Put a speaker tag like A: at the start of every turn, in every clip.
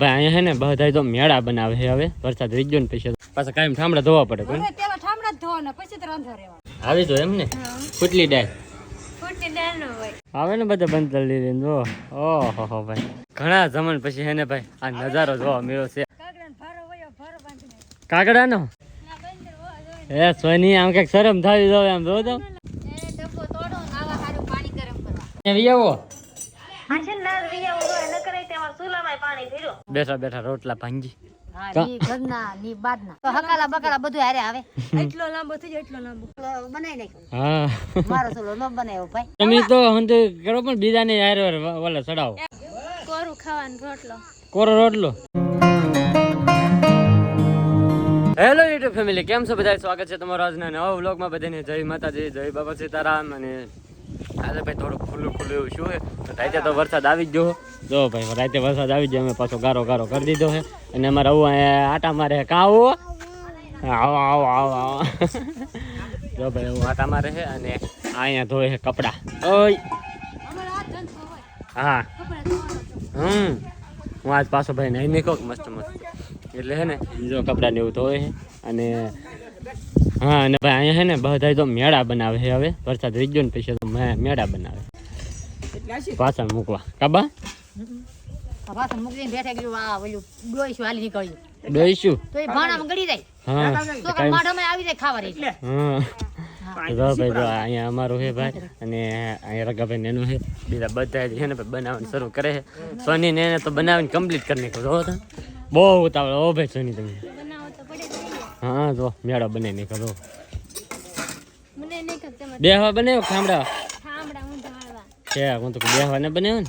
A: ભાઈ અહીંયા હે ને બધા તો મેળા બનાવે છે હવે. વરસાદ રીત ને પછી પાછા કાયમ ઠામડા ધોવા પડે
B: કોઈ. પેલા ઠામડા ધોવાના પછી તો રાંધવા રહેવા
A: આવી તો એમ ને? ફૂટલી ડાય
B: ફૂટલી ન હોય.
A: આવે ને બધા બંધ લીધી જો. ઓહો હો ભાઈ. ઘણા જમણ પછી હે ને ભાઈ આ નજારો જોવા મળ્યો છે.
B: કાગડાનો ના
A: એ સોની આમ કંઈક શરમ થવી જોવે આમ જો તો.
B: એ ડબ્બો તોડો ને આવા હારું પાણી ગરમ કરવા.
A: અહીંયા આવો. બેઠા બેઠા રોટલા ભાંજી
B: હા ની ઘરના ની બાદના તો હકાલા બકાલા બધું હારે આવે. એટલો લાંબો થઈ જાય એટલો લાંબો. બનાવી નાખ્યો.
A: હા.
B: મારો ચૂલો ન બનાવ્યો ભાઈ.
A: તમે તો હંતે કરો પણ બીજાને હારે હારે ઓલા ચડાવો.
B: કોરું ખાવાનું રોટલો.
A: કોરો રોટલો. હેલો યુટ્યુબ ફેમિલી કેમ છો? બધા સ્વાગત છે તમારો આજના નવા વ્લોગમાં. બધાને જય માતાજી જય બાબા સીતારામ અને આજે થોડુંક ખુલ્લું ખુલ્લું એવું શું છે? રાતે તો વરસાદ આવી જ જો ભાઈ, રાતે વરસાદ આવી ગયો, અમે પાછો ગારો ગારો કરી દીધો છે. અને અમારે આવું આટા મારે છે આવો આવો આવો આવો. જો ભાઈ હું આટા મારે છે અને અહીંયા ધોય છે કપડાં. ઓય! હા. હમ. હું આજ પાછો ભાઈ નહીં નીકળો, મસ્ત મસ્ત. એટલે છે ને, જો કપડાં ને એવું ધોય અને હા અને ભાઈ અહીંયા હે ને બધા તો મેળા બનાવે છે હવે. વરસાદ રહી ગયો ને પછી તો મેળા બનાવે. પાછળ મૂકવા. કાબા?
B: આ મૂકીને બેઠા ગયું આ ઓલું ડોઈશું હાલી નીકળ્યું.
A: દઈશું
B: તો એ ભાણામાં ગળી જાય.
A: હા.
B: તો કે માઢામાં આવી જાય ખાવા રહી
A: હા. જો ભાઈ જો અહીંયા અમારું છે ભાઈ અને અહીંયા રગાભાઈ એનું છે. બીજા બધા છે ને ભાઈ બનાવવાનું શરૂ કરે છે. સોની ને એને તો બનાવીને કમ્પ્લીટ કરી નાખ્યું બહુ ઉતાવળ ઓ ભાઈ સોની તમે. હા જો મેળો બને
B: મને નહીં કરતે
A: બેહવા બનાવ્યો ખામડા?
B: હું ઢાળવા
A: છે હું તો બેહવા ને બને ને?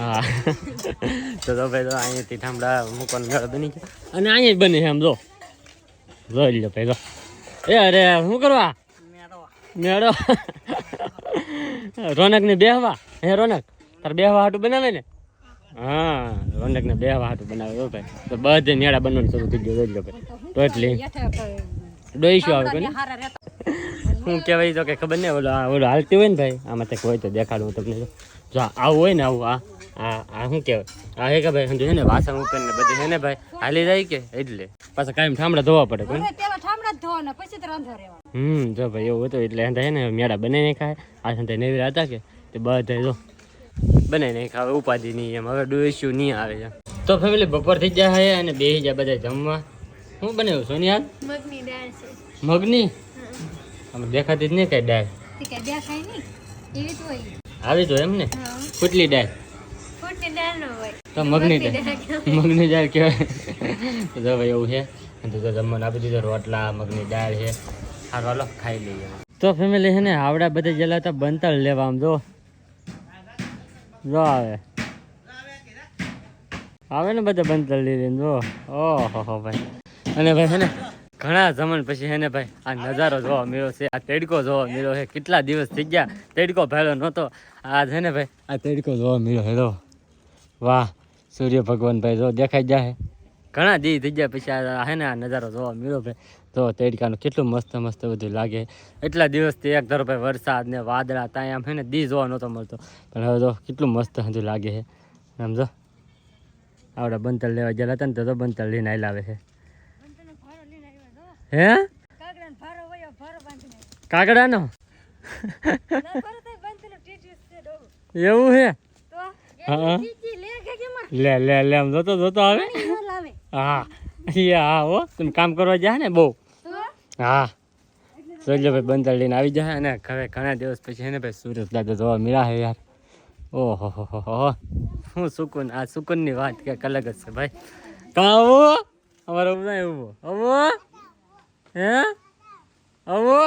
A: હા. તો તો ભાઈ તો અહીંયાથી ઠામડા મૂકવાનો મેળો બની ગયો. અને અહીંયા જ બને છે આમ જો. જોઈ લો ભાઈ જો. એ અરે શું કરવા? મેળો. રોનક ને બેહવા. હે રોનક તાર બેહવા હાટું બનાવે ને? હા રોનક ને બે હાટું બનાવે તો ભાઈ. તો બધે નેડા બનવાનું શરૂ થઈ ગયું જોઈ લો ભાઈ ટોટલી ડોઈશું આવે કોને? શું કહેવાય તો કે ખબર નહીં ઓલો આ ઓલો હાલતી હોય ને ભાઈ આમાં તક હોય તો દેખાડું હું તમને. જો આવું હોય ને આવું આ આ આ શું કહેવાય? આ હે કે ભાઈ સમજો ને વાસણ ઉપર ને બધું છે ને ભાઈ હાલી જાય કે? એટલે. પાછા કાયમ ઠામડા ધોવા પડે
B: રહેવા
A: હમ જો ભાઈ એવું હતું એટલે છે ને મેળા બનાવી ને ખાય. આ સંતે નેવી હતા કે તે બધા જો બનાવી નહીં ખાવે ઉપાધિ નહીં એમ. હવે ડોઈશું નહીં આવે છે તો ફેમિલી બપોર થઈ જાય હે અને બેસી જાય બધા જમવા. શું બનાવ્યું સોનિયા?
B: મગની દાળ છે.
A: મગની? આમ દેખાતી જ નહીં કઈ
B: તે નહીં. એવી હોય.
A: આવી તો એમ ને? ફૂટલી
B: દાળ. ન હોય.
A: તો મગની દાળ. મગની દાળ કહેવાય. તો ભાઈ એવું છે. અને તો જમવાનું આપી દીધો રોટલા મગની દાળ છે. સારું હાલો ખાઈ લઈએ. તો ફેમિલી છે ને આવડા બધા જેલા હતા બંતળ લેવા આમ જો. જો આવે. આવે ને બધા બંતળ લઈને, જો. ઓહો હો ભાઈ. અને ભાઈ હેને ઘણા જમણ પછી છે ને ભાઈ, આ નજારો જોવા મળ્યો છે, આ તડકો જોવા મળ્યો છે. કેટલા દિવસ થઈ ગયા તડકો ભેળો નહોતો. આ છે ને ભાઈ, આ તડકો જોવા મળ્યો હેલો વાહ, સૂર્ય ભગવાન ભાઈ, જો દેખાઈ જાય ઘણા દી થઈ ગયા પછી આ હે ને આ નજારો જોવા મળ્યો ભાઈ તો તેડકાનું કેટલું મસ્ત મસ્ત બધું લાગે. એટલા દિવસથી એક ધરો ભાઈ વરસાદ ને વાદળા ત્યાં આમ હે ને, દી જોવા નહોતો મળતો. પણ હવે તો કેટલું મસ્ત હજુ લાગે છે આમ જો. આવડા બંતલ લેવા ગયેલા હતા ને તો બંતલ લઈને આવે છે હે?
B: કાગડાને? ટીટી છે
A: એવું હે.
B: લે
A: લે લે, આમ જોતો જોતો આવે? હા. હા હો તમે કામ કરવા જાય ને બહુ?
B: તો
A: હા. સોજો ભાઈ બંદર લઈને આવી જાય અને હવે ઘણા દિવસ પછી છે ને ભાઈ સુરત દાદા જોવા મળ્યા યાર. ઓહો હો હો હો શું સુકૂન આ સુકૂનની વાત કંઈક અલગ જ છે ભાઈ. કાં આવો અમારો ઊભા. આવો હે? આવો.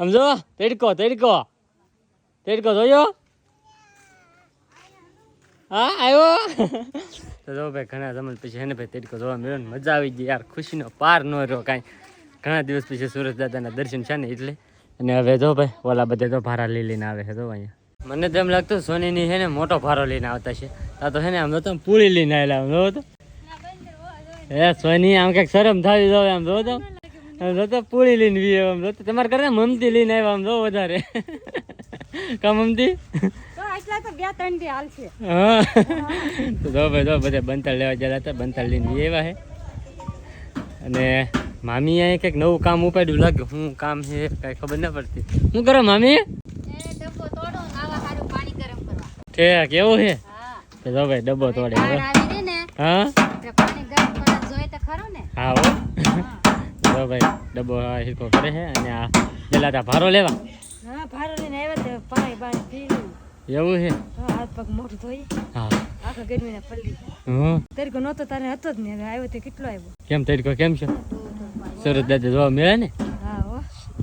A: સમજો? તેડકો તેડકો. તેડકો જોયો? હા આવ્યો? તો જો ભાઈ, ઘણા સમય પછી એને ભાઈ તરીકો જોવા મળ્યો ને મજા આવી ગઈ યાર. ખુશીનો પાર ન રહ્યો કાંઈ. ઘણા દિવસ પછી સુરત દાદાના દર્શન છે ને એટલે. અને હવે જો ભાઈ, ઓલા બધે તો ભારા લઈ લઈને આવે છે તો અહીંયા. મને તો એમ લાગતું સોનીની છે ને મોટો ભારો લઈને આવતા છે. આ તો છે ને આમ તો પૂળી લઈને આવેલા આમ જોવો તો. એ સોની, આમ કંઈક શરમ થવી જો આમ, જો તો. આમ જો તો પૂળી લઈને બી આમ, જો તમારે કરતા મમતી લઈને આવ્યા આમ, જો વધારે. કા મમતી?
B: તો તો બે ત્રણથી હાલ છે.
A: હા. તો જો ભાઈ જો બધે બંતર લેવા ગયા હતા બંતર લઈને એવા હે. અને મામી અહીંયા કંઈક નવું કામ ઉપાડ્યું. લાગ્યું હું કામ છે કાંઈ ખબર ના પડતી. શું કરો મામી?
B: ડબ્બો તોડો આવા સારું પાણી ગરમ કરવા.
A: ઠેક કેવું છે
B: હા.
A: તો જો ભાઈ ડબ્બો તોડે હા? હા હો. જો ભાઈ ડબ્બો આ હિરકો કરે છે અને આ પેલા ભારો લેવા.
B: હા ભારો લઈને આવ્યા પાણી પાણી પીવું
A: એવું છે?
B: હા હાથ પગ મોઢું ધોઈ.
A: હા.
B: આખા ગરમીને પલ્લી.
A: હં
B: તરીકો નહોતો તારે હતો જ હવે આવ્યો તે કેટલો આવ્યો?
A: કેમ તરીકો કેમ છે? સરસ દાદા જોવા મળ્યા ને?
B: હા હો.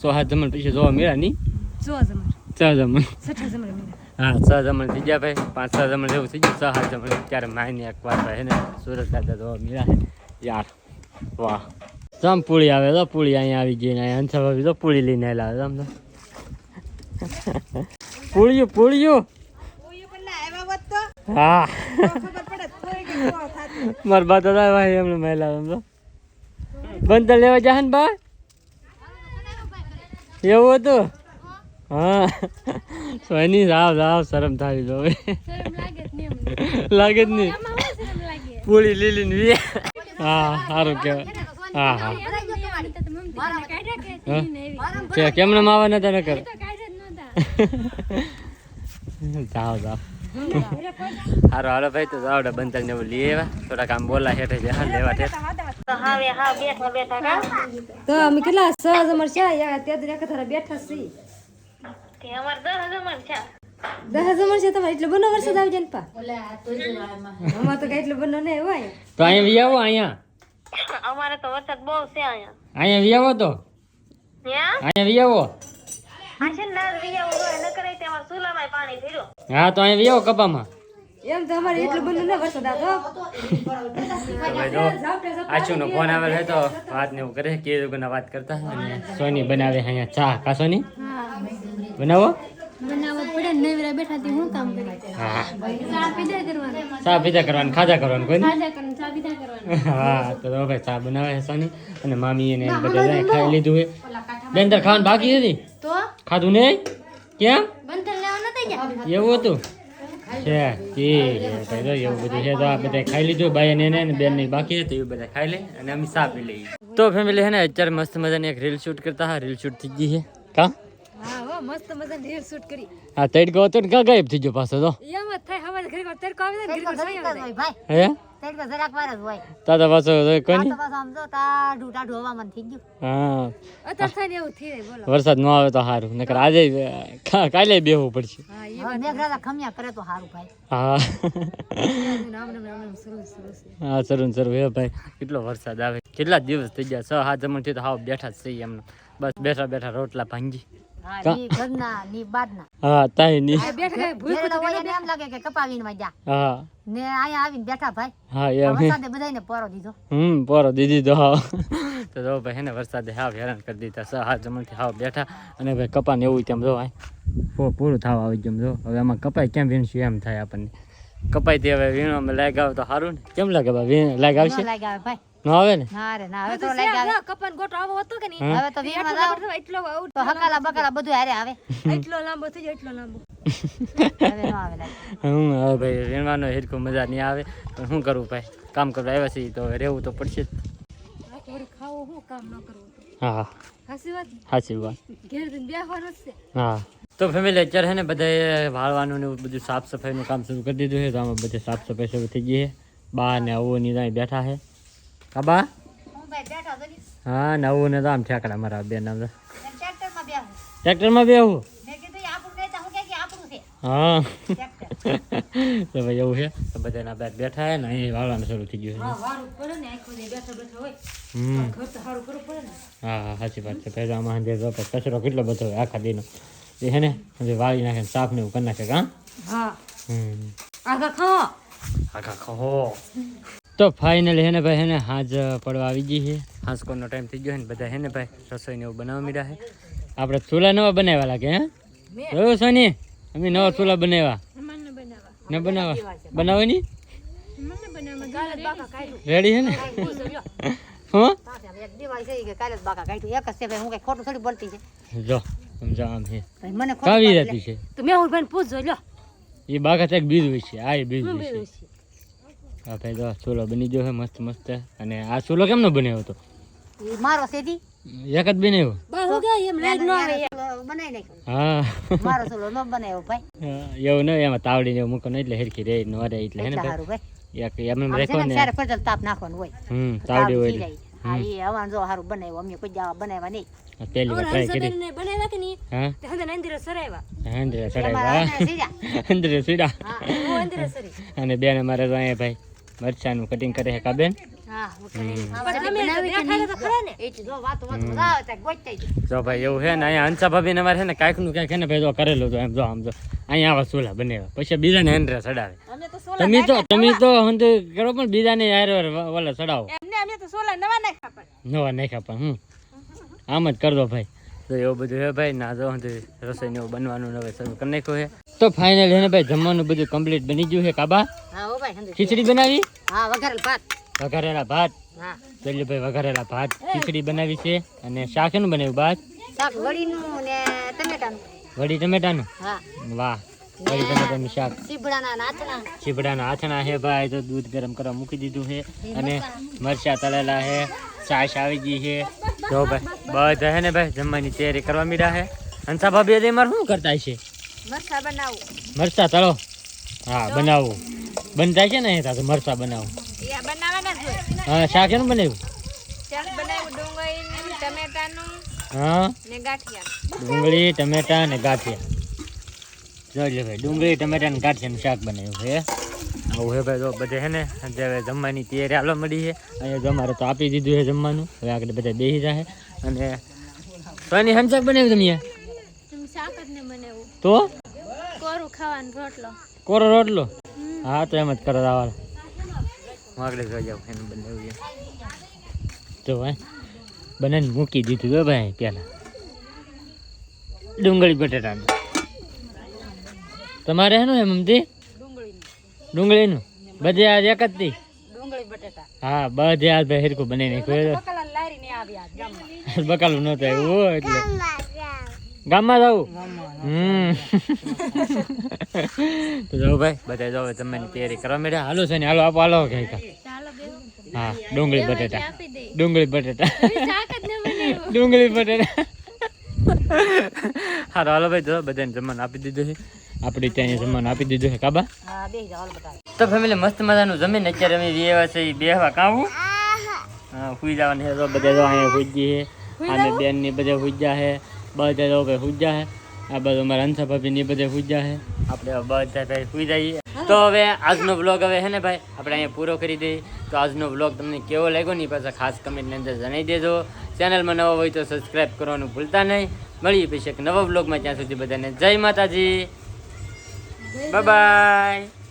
A: સો હાથ જમણ પછી જોવા મળ્યા નહીં?
B: જમણ.
A: છ જમણ.
B: છઠ્ઠા જમણ
A: હા છ જમણ થઈ ગયા ભાઈ. પાંચ છ જમણ જેવું થઈ ગયું. છ હાથ જમણ. ત્યારે માયની એક વાર ભાઈ ને? સુરત દાદા જોવા મળ્યા યાર વાહ. જમ પૂળી આવે તો પૂળી અહીંયા આવી ગઈ ને અહીંયા હંસા ભાભી તો પૂળી લઈને આવેલા આવે જમ તો. પૂળિયું પૂળિયું. હા. મારા બા દાદા ભાઈ એમને મહિલા સમજો બંધ લેવા જા ને બા? એવું હતું? હા. સોની રાવ રાવ શરમ થાય જો લાગે જ નહીં. પૂળી લીલી ને વી. હા સારું કહેવાય. હા હા. કેમને માવા નતા ન કર? જાઓ જાઓ. હારો હાલો ભાઈ તો જાવડે બંધક ને લઈ આવ્યા. થોડા કામ બોલા હેઠે છે હા લેવા ઠેઠ.
B: તો અમે કેટલા છ જમણ છે યાર ત્યાં એક થારા બેઠા છીએ. દસ જમણ છે. તમારે એટલો બનો વરસાદ આવી જાય ને પા. અમારે તો કઈ એટલો બનો નહીં હોય.
A: તો અહીંયા વી આવો અહીંયા.
C: અમારે તો વરસાદ બહુ છે અહીંયા.
A: અહીંયા વી આવો તો. અહીંયા વી આવો. હા તો અહીંયા વિયો કપામાં.
B: એમ તો એટલું
A: ફોન આવેલો તો વાત ને એવું કરે કે લોકોના વાત કરતા સોની બનાવે અહીંયા ચા. કા સોની? બનાવો?
B: બેઠા થી હું કામ કરી
A: હા.
B: ચા પીધા કરવાના?
A: ચા પીધા કરવાનું ખાધા કરવાનું કોઈ
B: ખાધા કરવાનું ચા પીધા કરવાના.
A: હા તો ભાઈ ચા બનાવે છે સોની અને મામી એને બધા જાય ખાઈ લીધું હે બેન તાર ખાવાનું બાકી હતી
B: તો?
A: ખાધું નહીં? કેમ
B: બંધન
A: એવું હતું? છે જો એવું બધું છે. તો આ બધા ખાઈ લીધું ભાઈ ને એને બેન ને બાકી હતી એ બધા ખાઈ લે અને અમે ચા પી લઈએ. તો ફેમિલી હે ને અત્યારે મસ્ત મજાની એક રીલ શૂટ કરતા હા રીલ શૂટ થઈ ગઈ છે. કા?
B: હા હો મસ્ત મજા રીલ શૂટ કરી.
A: હા તડકો હતો ને કા ગાયબ થઈ ગયો પાછો તો?
B: એમ જ થાય હવારે ઘરે ઘરે તડકો આવે ને ઘરે ઘરે આવે
A: હે?
B: તડકો જરાક વાર જ હોય.
A: તા તો પાછો કોઈ નહીં.
B: પાછું આમ જો ટાઢું ટાઢું હવામાન થઈ ગયું.
A: હા.
B: અત્યારે થાય ને એવું થઈ બોલો.
A: વરસાદ ન આવે તો સારું નકર આજે કા- કાલે બેહવું પડશે.
B: હા એ મેઘરાજા ખમ્યા કરે તો સારું ભાઈ.
A: હા. સરું સરું ભાઈ. કેટલો વરસાદ આવે. કેટલા દિવસ થઈ ગયા? છ હાથ જમણથી તો હાવ બેઠા જ છીએ એમને બસ બેઠા બેઠા રોટલા ભાંગી.
B: હા
A: કા-
B: ની ઘરના ની બાદના
A: હા તાઈ ની.
B: બેઠા કઈ ભૂલ હોય એને એમ લાગે કે કપાવીને માં જા.
A: હા.
B: ને અહીંયા આવીને બેઠા ભાઈ.
A: હા એમ
B: વરસાદે બધાયને પોરો દીધો.
A: હમ પોરો દીદી તો હાવ તો જો ભાઈ ને વરસાદે હાવ હેરાન કરી દીધા જમણ હાવ બેઠા. અને ભાઈ કપા ને એવું તેમ જો પૂરું થવા આવી ગયું જો. હવે આમાં કપાય કેમ વીણશું એમ થાય આપણને. કપાય તે હવે વીણવામાં લાગ આવે તો સારું ને. કેમ લાગે ભાઈ? વીણ લાગ આવશે?
B: ન આવે ભાઈ.
A: ન આવે ને?
B: ના રે ના હવે તો લાગે આવે.
D: કપાન ગોટો આવો હતો કે નહીં?
B: હવે તો વીણવા જાવ
D: એટલો આવું
B: તો હકાલા બકાલા બધું હારે આવે.
D: એટલો લાંબો થઈ જાય એટલો લાંબો.
B: હવે ન આવે લાગે
A: હું હવે ભાઈ વીણવાનો હિરકો મજા નહીં આવે. પણ શું કરવું ભાઈ? કામ કરવા આવ્યા છીએ તો રહેવું તો પડશે જ.
D: થોડું હું કામ ન કરવું
A: હા
D: હાસી વાત
A: સાચી વાત.
D: ઘેર જઈને છે.
A: હા. તો ફેમિલી અત્યારે છે ને બધાએ વાળવાનું ને બધું સાફ સફાઈનું કામ શરૂ કરી દીધું છે. તો આમાં બધે સાફ સફાઈ શરૂ થઈ ગઈ છે. બા ને આવું ની ત્યાં બેઠા છે. હા બા
B: હું
A: હા નવું ને તો આમ ઠેકડા મારા બેન આમ ટ્રેક્ટરમાં બેહું.
B: હું
A: હા. તો ભાઈ એવું છે? તો બધાના બેઠ બેઠા છે ને અહીં વાળવાનું શરૂ થઈ ગયું છે.
D: હા
A: હા હા સાચી વાત છે. પહેલાં આમાં કચરો કેટલો બધો આખા દીનો. એ હે ને વાળી નાખે સાફ ને એવું કરી નાખે કાં?
D: હા.
A: આખા તો ફાઇનલ હેને ભાઈ હેને હાજ પડવા આવી ગઈ છે હાંસકોનો ટાઈમ થઈ ગયો ને બધા હેને ભાઈ રસોઈને એવું બનાવવા મીડા છે આપણે ચૂલા નવા બનાવ્યા લાગે હે? જોયું સોની? અમે નવા ચૂલા બનાવ્યા. ન બનાવવા?
D: બનાવવાની
A: રેડી હે ને? હું
B: જ બાકા કાઢ્યું. એક જ છે ભાઈ હું કઈ ખોટું થોડી બોલતી છે.
A: જો સમજા આમ છે
B: મને
A: કાવી રહેતી છે.
D: તો મેં હું ભાઈ પૂછજો લ્યો.
A: એ બાકા એક હોય છે આ બીજ હોય છે? હા ભાઈ તો ચૂલો બની ગયો છે મસ્ત મસ્ત. અને આ ચૂલો કેમનો બન્યો હતો?
B: મારો સેધી
A: એક જ બનાવ્યો
D: બહુ ગયા એમ લાઈટ ન આવે.
B: બનાવી નાખ્યો.
A: હા.
B: મારો ચૂલો ન બનાવ્યો ભાઈ.
A: એવું નહીં એમાં તાવડી ને એવું મૂકો એટલે હેરખી રે નો રે એટલે હે ને ભાઈ? એક એમ એમ
B: આમ ને
A: ને.
B: ફજલ તાપ નાખવાનું હોય.
A: હમ તાવડી હોય
B: થઈ
A: એટલે.
B: જાય. હા ઈ હવાન જો સારું બનાવ્યું અમે કોઈ જાવા બનાવ્યા નહીં.
A: આ વાર ટ્રાય કરી.
D: બનાવ્યા કે નહીં?
A: હા?
D: તે હંદે સરાવ્યા
A: અંદરે
B: અમારા
A: ચડાવ્યા
B: આને સીધા.
A: અંદરે સીડા
B: હા
D: હું સરી
A: અને બેન અમારે તો અહીંયા ભાઈ મરચાનું કટિંગ કરે છે કાબેન?
B: હા
D: ને
B: એટલે જો
A: ભાઈ એવું છે ને અહીંયા હંસા ભાભીને અમારે છે ને કાંઈકનું કાંઈક ને ભાઈ જો કરેલું તો એમ જો આમ જો. અહીંયા આવા ચૂલા બનાવ્યા પછી બીજાને ચડાવે.
D: અમે
A: તમે તો તમે તો હું કરો પણ બીજાને યાર ઓલા ચડાવો.
D: એમને અમે તો સોલા નવા નાખ્યા પણ.
A: નવા નાખ્યા પણ હું આમ જ કરજો ભાઈ. તો એવું બધું હે ભાઈ ના જો રસોઈ ને એવું બનવાનું હવે શરૂ કરી નાખ્યું છે તો ફાઇનલ હે ને ભાઈ જમવાનું બધું કમ્પ્લીટ બની ગયું છે કાબા. ખીચડી બનાવી?
B: હા વઘારેલ ભાત.
A: વઘારેલા ભાત?
B: હા.
A: પેલી ભાઈ વઘારેલા ભાત. ખીચડી બનાવી છે અને શાક એનું બનાવ્યું ભાત
B: શાક વડીનું ને ટમેટાનું.
A: વડી ટમેટાનું?
B: હા.
A: વાહ વડી ટમેટાનું શાક.
B: સીભડાના નાચના
A: ચીબડાના આથણા હે ભાઈ તો દૂધ ગરમ કરવા મૂકી દીધું છે અને મરચા તળેલા હે છાશ આવી ગઈ છે જો ભાઈ બધા હે ને ભાઈ જમવાની તૈયારી કરવા મીડા હે. હંસા ભાભી હજી મારે શું કરતા છે
D: મરસા બનાવું.
A: મરચા તળો? હા બનાવું. બનતા છે ને અહીંયા તો મરચા બનાવું. હા શાક એનું બનાવ્યું?
D: શાક બનાવ્યું ડુંગળી ટમેટાનું
A: હા?
D: ને ગાંઠિયા.
A: ડુંગળી ટમેટા અને ગાંઠિયા. જોઈ લે ભાઈ ડુંગળી ટમેટા ને ગાંઠિયાનું શાક બનાવ્યું છે આવું હે ભાઈ તો બધે હે ને હવે જમવાની તૈયારી હાલો મળી છે. અહીંયા જો અમારે તો આપી દીધું છે જમવાનું. હવે આગળ બધા બેસી જાય અને સોની હમ શાક બનાવ્યું તમે
D: જ
A: તો?
D: કોરું ખાવાનું રોટલો.
A: કોરો રોટલો? હા તો એમ જ કરો આવા આગળ જોઈ જાવ એનું બનાવ્યું તો ભાઈ બનાવીને મૂકી દીધું હો ભાઈ પહેલાં ડુંગળી બટેટાનું. તમારે હેનું એમ મમતી ડુંગળીનું? બધે આજ એક જ હતી
B: ડુંગળી બટેટા.
A: હા બધે આજ ભાઈ હિરકું બની નાખ્યું. બકાલું નહોતું આવ્યું એટલે. ગામમાં જવું હમ. તો ભાઈ બધા જવું જમવાની તૈયારી કરવા માંડ્યા. હાલો છે ને હાલો આપો હાલો કઈ હા ડુંગળી બટેટા.
D: આપી દે.
A: ડુંગળી બટેટા. ડુંગળી બટેટા. હારો હાલો ભાઈ જો બધાને જમવાનું આપી દીધું છે. આપણે ત્યાં જમવાનું આપી દીધું છે કાબા
B: હા બે જાવ બધા
A: તો ફેમિલી મસ્ત મજાનું જમીન અત્યારે અમે બેવા છે ઈ બેહવા કાવું. હા સુઈ જવાનું છે તો બધા જો અહીંયા સુઈ ગઈ છે. અને બેનની બધા સુઈ ગયા છે બધા જો ભાઈ સુઈ ગયા છે. આ બધું અમારા અંશા ભાભી ની બધા સુઈ ગયા છે. આપણે હવે બધા ભાઈ સુઈ જઈએ. તો હવે આજનો બ્લોગ હવે છે ને ભાઈ આપણે અહીંયા પૂરો કરી દઈએ. તો આજનો બ્લોગ તમને કેવો લાગ્યો ને એ પાછા ખાસ કમેન્ટની અંદર જણાવી દેજો. ચેનલમાં નવો હોય તો સબસ્ક્રાઈબ કરવાનું ભૂલતા નહીં. મળીએ પછી એક નવા બ્લોગમાં ત્યાં સુધી બધાને જય માતાજી. 拜拜。